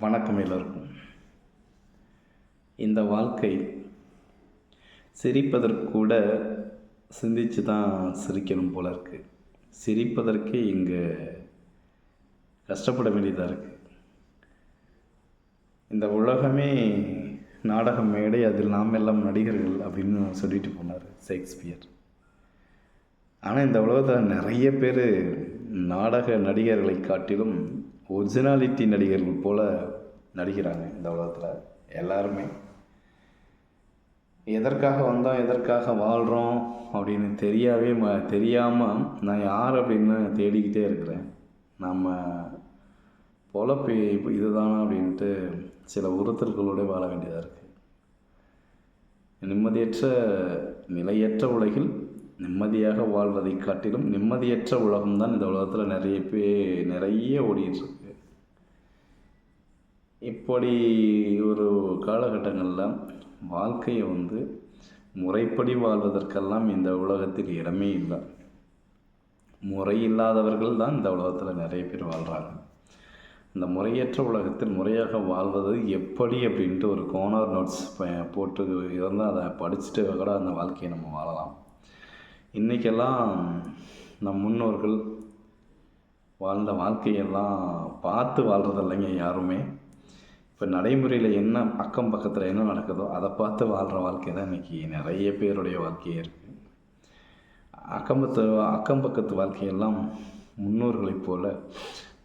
வணக்கம் எல்லோருக்கும். இந்த வாழ்க்கை சிரிப்பதற்கு கூட சிந்திச்சு தான் சிரிக்கணும் போல இருக்குது சிரிப்பதற்கே இங்கே கஷ்டப்பட வேண்டியதாக இருக்குது இந்த உலகமே நாடக மேடை அதில் நாம் எல்லாம் நடிகர்கள் அப்படின்னு சொல்லிட்டு போனார் ஷேக்ஸ்பியர். ஆனால் இந்த உலகத்தில் நிறைய பேர் நாடக நடிகர்களை காட்டிலும் ஒரிஜினாலிட்டி நடிகர்கள் போல் நடிக்கிறாங்க இந்த உலகத்தில் எல்லாருமே. எதற்காக வந்தோம் எதற்காக வாழ்கிறோம் அப்படின்னு தெரியாவே ம தெரியாமல் நான் யார் அப்படின்னு தேடிக்கிட்டே இருக்கிறேன். நம்ம பொழப்பு இப்போ இதுதானா அப்படின்ட்டு சில உறுத்தல்களோடு வாழ வேண்டியதாக இருக்குது நிம்மதியற்ற நிலையற்ற உலகில் நிம்மதியாக வாழ்வதை காட்டிலும் நிம்மதியற்ற உலகம்தான் இந்த உலகத்தில் நிறைய பேர் நிறைய ஓடிட்டுருக்கு இப்படி ஒரு காலகட்டங்களில் வாழ்க்கையை வந்து முறைப்படி வாழ்வதற்கெல்லாம் இந்த உலகத்தில் இடமே இல்லை. முறை இல்லாதவர்கள் தான் இந்த உலகத்தில் நிறைய பேர் வாழ்கிறாங்க இந்த முறையற்ற உலகத்தில் முறையாக வாழ்வது எப்படி அப்படின்ட்டு ஒரு கோனர் நோட்ஸ் போட்டு இருந்தால் அதை படிச்சுட்டு கூட அந்த வாழ்க்கையை நம்ம வாழலாம். இன்றைக்கெல்லாம் நம் முன்னோர்கள் வாழ்ந்த வாழ்க்கையெல்லாம் பார்த்து வாழ்கிறது இல்லைங்க யாருமே. இப்போ நடைமுறையில் என்ன அக்கம் பக்கத்தில் என்ன நடக்குதோ அதை பார்த்து வாழ்கிற வாழ்க்கை தான் இன்றைக்கி நிறைய பேருடைய வாழ்க்கையே இருக்குது அக்கம்பத்து அக்கம் பக்கத்து வாழ்க்கையெல்லாம் முன்னோர்களைப் போல்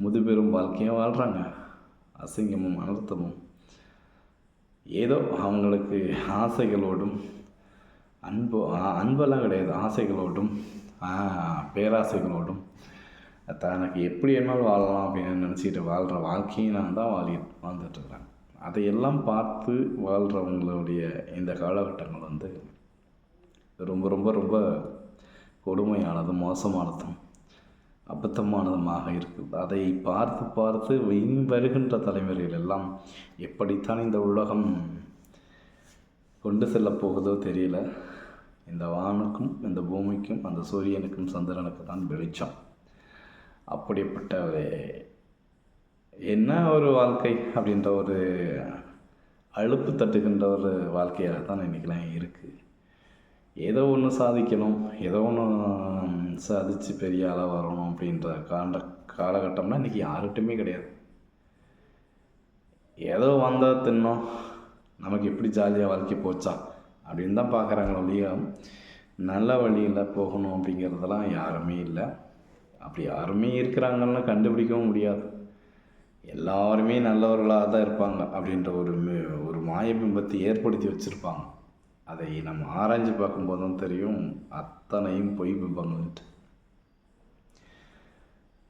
முதுபெரும் வாழ்க்கையாக வாழ்கிறாங்க அசிங்கமும் அனர்த்தமும். ஏதோ அவங்களுக்கு ஆசைகளோடும் அன்பு அன்பெல்லாம் கிடையாது. ஆசைகளோடும் பேராசைகளோடும் தனக்கு எப்படி என்னால் வாழலாம் அப்படின்னு நினச்சிக்கிட்டு வாழ்கிற வாழ்க்கையை நான் தான் வாழி வாழ்ந்துட்டுருக்குறேன் அதையெல்லாம் பார்த்து வாழ்கிறவங்களுடைய இந்த காலகட்டங்கள் வந்து ரொம்ப ரொம்ப ரொம்ப கொடுமையானதும் மோசமானதும் அபத்தமானதுமாக இருக்குது. அதை பார்த்து பார்த்து இனி வருகின்ற தலைமுறைகள் எல்லாம் எப்படித்தான் இந்த உலகம் கொண்டு செல்லப் போகுதோ தெரியல. இந்த வானுக்கும் இந்த பூமிக்கும் அந்த சூரியனுக்கும் சந்திரனுக்கு தான் வெளிச்சம். அப்படிப்பட்ட என்ன ஒரு வாழ்க்கை அப்படின்ற ஒரு அழுப்பு தட்டுகின்ற ஒரு வாழ்க்கையாக தான் இன்றைக்கெலாம் இருக்குது ஏதோ ஒன்று சாதிக்கணும் ஏதோ ஒன்று சாதித்து பெரிய ஆளாக வரணும் அப்படின்ற காண்ட காலகட்டம்னா இன்றைக்கி யார்கிட்டையுமே கிடையாது. ஏதோ வந்தால் தின்னோம் நமக்கு எப்படி ஜாலியாக வாழ்க்கை போச்சா அப்படின்னு தான் பார்க்குறாங்களே ஒழிய நல்ல வழியில் போகணும் அப்படிங்கிறதெல்லாம் யாருமே இல்லை. அப்படி யாருமே இருக்கிறாங்கன்னு கண்டுபிடிக்கவும் முடியாது. எல்லாருமே நல்லவர்களாக தான் இருப்பாங்க அப்படின்ற ஒரு ஒரு மாயபிம்பத்தை ஏற்படுத்தி வச்சுருப்பாங்க. அதை நம்ம ஆராய்ஞ்சு பார்க்கும்போது தான் தெரியும் அத்தனையும் பொய் பிம்பங்கள்ட்டு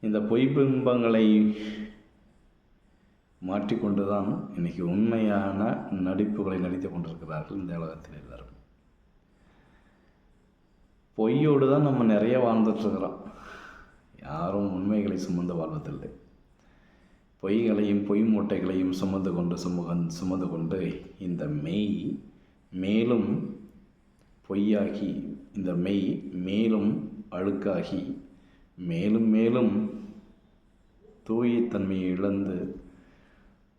இந்த பொய் பிம்பங்களை மாற்றிக்கொண்டு தான் இன்றைக்கி உண்மையான நடிப்புகளை நடித்து கொண்டிருக்கிறார்கள் இந்த உலகத்தில் எல்லாரும். பொய்யோடு தான் நம்ம நிறைய வாழ்ந்துட்டுருக்குறோம் யாரும் உண்மைகளை சுமந்து வாழ்வதில்லை. பொய்களையும் பொய் மூட்டைகளையும் சுமந்து கொண்டு சுமகன் சுமந்து கொண்டு இந்த மெய் மேலும் பொய்யாகி இந்த மெய் மேலும் அழுக்காகி மேலும் மேலும் தூயத்தன்மையை இழந்து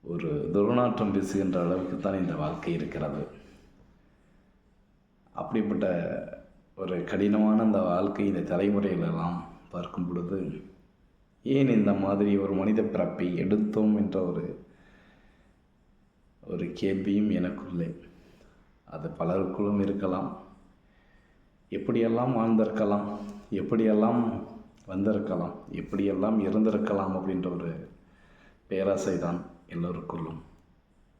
ஒரு துர்நாற்றம் வீசுகின்ற அளவுக்கு தான் இந்த வாழ்க்கை இருக்கிறது. அப்படிப்பட்ட ஒரு கடினமான அந்த வாழ்க்கை இந்த தலைமுறையிலெல்லாம் பார்க்கும் பொழுது ஏன் இந்த மாதிரி ஒரு மனித பிறப்பை எடுத்தோம் என்ற ஒரு ஒரு கேள்வியும் எனக்குள்ளே. அது பலருக்குள்ளும் இருக்கலாம். எப்படியெல்லாம் வாழ்ந்திருக்கலாம் எப்படியெல்லாம் வந்திருக்கலாம் எப்படியெல்லாம் இருந்திருக்கலாம் அப்படின்ற ஒரு பேராசை தான் எல்லோருக்குள்ளும்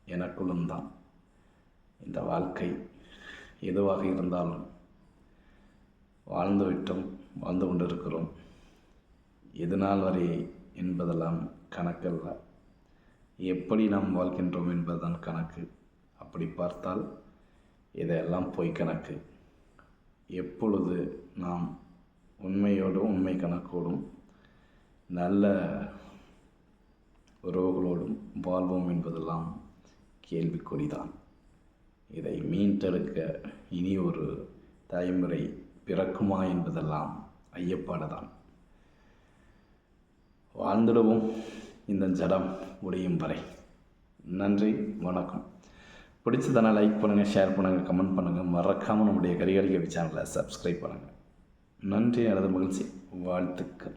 எனக்குள்ளும் தான். இந்த வாழ்க்கை எதுவாக இருந்தாலும் வாழ்ந்து விட்டோம் வாழ்ந்து கொண்டிருக்கிறோம். எது நாள் வரை என்பதெல்லாம் கணக்கல்ல. எப்படி நாம் வாழ்கின்றோம் என்பதுதான் கணக்கு. அப்படி பார்த்தால் இதையெல்லாம் பொய் கணக்கு. எப்பொழுது நாம் உண்மையோடும் உண்மை கணக்கோடும் நல்ல உறவுகளோடும் வாழ்வோம் என்பதெல்லாம் கேள்விக்குறிதான். இதை மீண்டெடுக்க இனி ஒரு தலைமுறை பிறக்குமா என்பதெல்லாம் ஐயப்பாடுதான். வாழ்ந்துடவும் இந்த ஜடம் முடியும் வரை. நன்றி வணக்கம். பிடிச்சதான லைக் பண்ணுங்கள் ஷேர் பண்ணுங்கள் கமெண்ட் பண்ணுங்கள் மறக்காமல் நம்முடைய கரிகாலிகவி சேனலை சப்ஸ்கிரைப் பண்ணுங்கள் நன்றி அல்லது மகிழ்ச்சி. வாழ்த்துக்கள்.